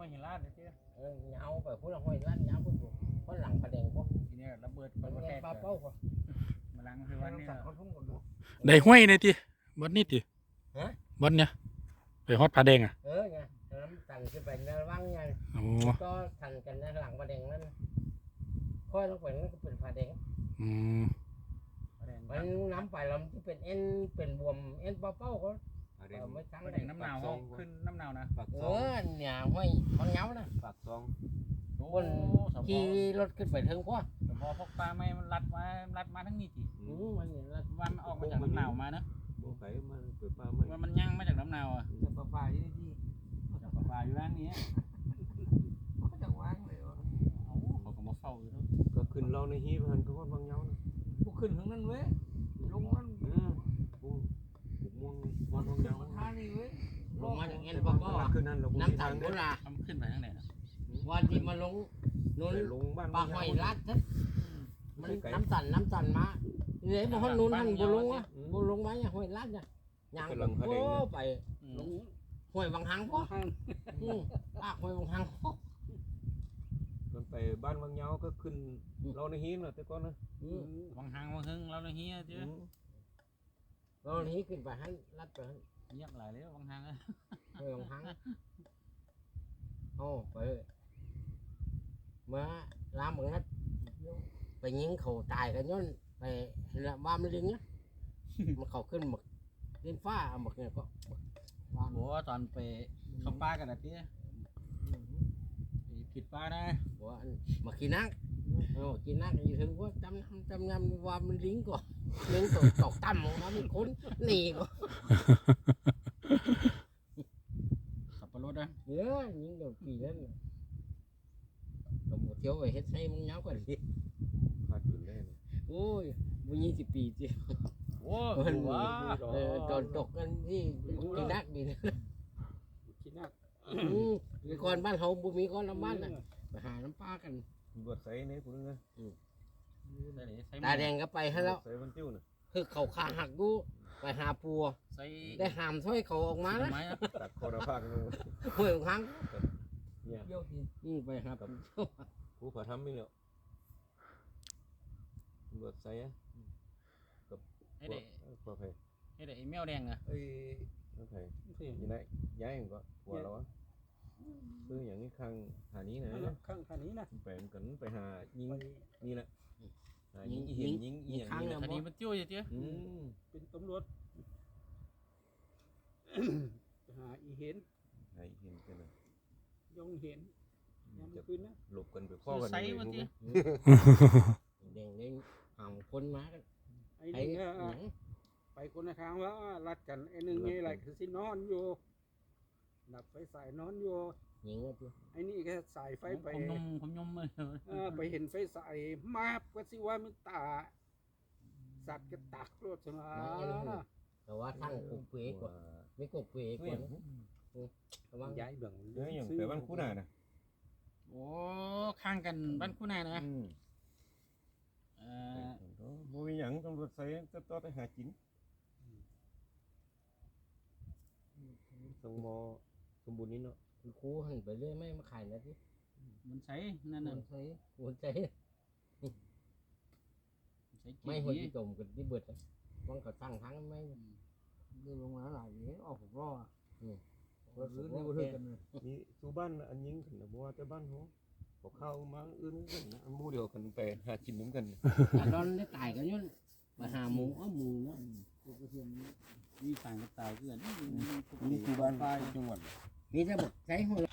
ห้วยหินลาดเด้อเออเหงาไปพุ่นละห้อยลั่นเหงาพุ่นบ่พุ่นหลังผาแดงบ่ทีนี้ระเบิดมันบ่แม่แตกปลาเป้าบ่มาลังคือวันนี้สั่งเขาทุ่งก่อนดู ได้ห้วยในติบดนี่ติฮะ บดเนี่ยไปฮอดผาแดงอะเออไงน้ำตันขึ้นไปในวังไงโอ้ก็ทันกันในหลังผาแดงนั่นค่อยลงไปนั่นก็เป็นผาแดงอืม มันน้ำไปแล้วมันจะเป็นเอ็นเป็นบวมเอ็นปลาเป้าก็ปลาแด เองอไม่ทั้งก็เลเด็ยกน้ำหนาวเขาขึ้นน้ำหนาวนะ ปากเอซองอเนี่ยห้อยบางเหงานะปากซองโอ้คนสมขี่รถขึ้นไปถึงพ่อสมพอพกปลาไม่มันรัดมารัดมาทั้งนี้ทีอืมมันเนี่ยแล้ววันมันออกมาจากน้ำหนาวมาเนอะโบไก่มันเปิดปลาไม่ว่ามันย่างมาจากน้ำหนาวอะจะปลาปลาอยู่ที่จากปลาอยู่ด้านนี้เขาจะวางเลยเหรอเอาเขาก็มาเฝ้าอยู่เนาะก็ขึ้นเราในฮีพันก็ว่าบางเงานะพวกขึ้นถึงนั่นเว้ยลงนั่น เออปูบุกม่วงวันบางเงา ท่านี่เว้ย ลงมาจากเอ็นปลาเป้าขึ้นนั่นเราน้ำตันโบราณทำขึ้นไปทางไหนนะวันที่มาลงนู้นลงบ้านปลาหอยรัดทัดมันน้ำตันน้ำตันมาเลยมาห้องนู้นท่านบุลงอะบุลงมาเนี่ยหอยรัดเนี่ยย่างโอ้ไปอืลมงหอยบางหังพ่ออืมปากหอยบางหังพ่อมันไปบ้านบางเงาก็ขึ้นเราในฮีนะแต่ก่อนนะอืมวังหังวังหึงเราเลยเฮียเจ้เราหนี้ขึ้นไปให้รัดไปให้ เงียบหลายเลยวังหังอะหอยบางหังโอ้ไปเมื่อรามบางนัดไปยิงเขาตายกันย้อนไปละบ้านมันลิงเนี่ยมันเขาขึ้นหมึกเล่นฟ้าหมึกเนี่ยก็บ้านโอ้ตอนไปเข้าป่ากันนะเจ้ไปผิดป่านะบอกว่าอันมากินนักเออกินนักอยู่ถึงว่าจำนำจำนำว่ามันลิงก่อนลิงตกตกต่ำของมันมีคนหนีก่อนขับปลารถนะเยอะยิงเดี๋ยวปีนั้นน่ะก็หมดเที่ยวไปเฮ็ดให้มึงเงาก่อนดิขาดอยู่ได้นะโอ้ยมึงยี่สิบปีจิโอ้มันว้าเออตอนตกกันที่กินนักดีนะคิดนักอืมคือก่อนบ้านเขาบุมีก่อนลำบ้านน่ะไปหาน้ำปลากัน บวชใส่เนี่ยคุณนะตาแดงก็ไปให้แล้ว ใส่มันจิ้วนะคือเขาขาหักกูไปหาปัว ใส่ได้หามถ้อยเขาออกมานะไม้อะตัดคอระพากเลยห่วยของครั้งเนี่ยนี่ไปหาปัวผู้ผ่าทำไม่เหลียวบวชใส่อะให้ได้พอเพยให้ได้ไอ้แมวแดงอะเอ้ยโอเคยังไงย้ายก็หัวเราอะ คืออย่างนี้ข้างหานี้นะข้างข้างนี้นะไปมันกันไปหายิงไปนี่แหละหายิงอีเห็นยิงอีอย่างนี้คดีมันจิ้วอยู่เจ้อืมเป็นตำรวจไปหาอีเห็นหาอีเห็นกันนะยงเห็นยามจะคืนนะหลบกันไปข้อกันใส่เลยมาพวกเจ้นี้แดงเด้งหามคนมากันไอ้ไอ้นี่หก็ยังไปคนละทางว่ารัดกันไอ้หนึ่งไงไรคือสินอนอยู่ ดับไฟสายนอนอยู่ยิงว่าตัวไอ้นี่ก็สายไฟไปผมยมผมยมเลยเออไปเห็นไฟสายมาบก็สิว่ามันตา สัตว์ก็ตักรถใช่ไหมแต่ว่าทั้งกบเปกว่าไม่กบเปกว่าระวังย้ายเบื้องเดี๋ยวอย่างไปบ้านคู่หน้านะโอ้ข้างกันบ้านคู่นายนะอืมเอ่อบ่มีหยังตำรวจใส่จะต่อไปหากินสงมอส มบูรณ์นี้เนาะคุณครูหันไปเรื่อยไม่มาขายนะที่มันใช้นั่นน่ะมันใช้หัวใจใช้ไม่กี่หัวทีที่จมกันที่เบิดอะวังเขาตั้งทั้งไม่เดินลงมาหลายอย่างนี้ออกผมรอรถรื้อนี่ก็เท่กันเลยนี่สู่บ้านอันยิงกันนะบ่ว่าแต่บ้านเฮาพอเข้ามาอื่นกันนะหมู่เดียวกันไปหากินนำกันแต่ตอนได้ตายกันย้อนมาหาหมูเอาหมูเนาะมีต่างกับตายเพื่อนนี่คือบ้านป้ายจังหวัด มีแต่บอกใช้หัว